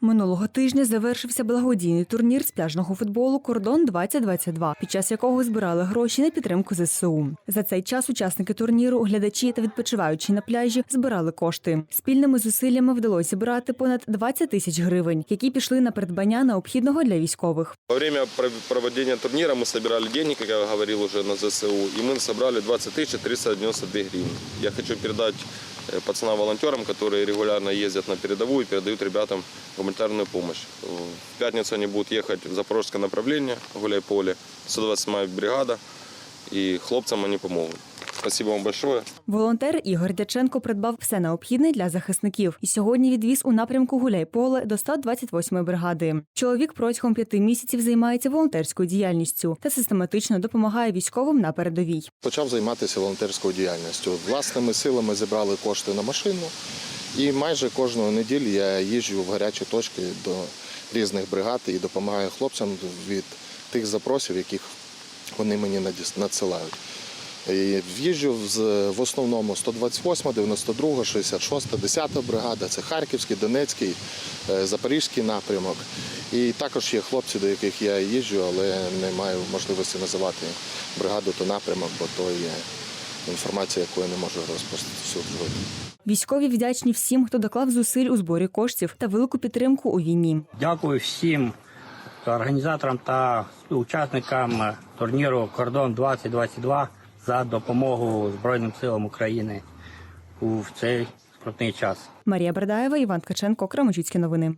Минулого тижня завершився благодійний турнір з пляжного футболу Кордон 2022 під час якого збирали гроші на підтримку ЗСУ. За цей час учасники турніру, глядачі та відпочиваючі на пляжі збирали кошти. Спільними зусиллями вдалося зібрати понад 20 тисяч гривень, які пішли на придбання необхідного для військових. Во время пров- проведения турнира мы собирали деньги, как я говорил уже на ЗСУ, и мы собрали 20 392 гривны. Я хочу передать э, пацанам-волонтерам, которые регулярно ездят на передовую и передают ребятам гуманитарную помощь. В пятницу они будут ехать в запорожское направление, гуляй-поле, 127-я бригада, и хлопцам они помогут. Спасибо вам большое. Волонтер Ігор Дяченко придбав все необхідне для захисників і сьогодні відвіз у напрямку Гуляй-Поле до 128-ї бригади. Чоловік протягом п'яти місяців займається волонтерською діяльністю та систематично допомагає військовим на передовій. Почав займатися волонтерською діяльністю. Власними силами зібрали кошти на машину, і майже кожної неділі я їжджу в гарячі точки до різних бригад і допомагаю хлопцям від тих запросів, яких вони мені надсилають. І В'їжджу в основному 128, 92, 66, 10 бригада, це Харківський, Донецький, е, Запорізький напрямок. І також є хлопці, до яких я їжджу, але не маю можливості називати бригаду то напрямок, бо то є інформація, яку я не можу розповсюджувати. Військові вдячні всім, хто доклав зусиль у зборі коштів та велику підтримку у війні. Дякую всім організаторам та учасникам турніру Кордон 2022 за допомогу Збройним силам України у цей скрутний час. Марія Бердаєва, Іван Ткаченко, Крамочицькі новини.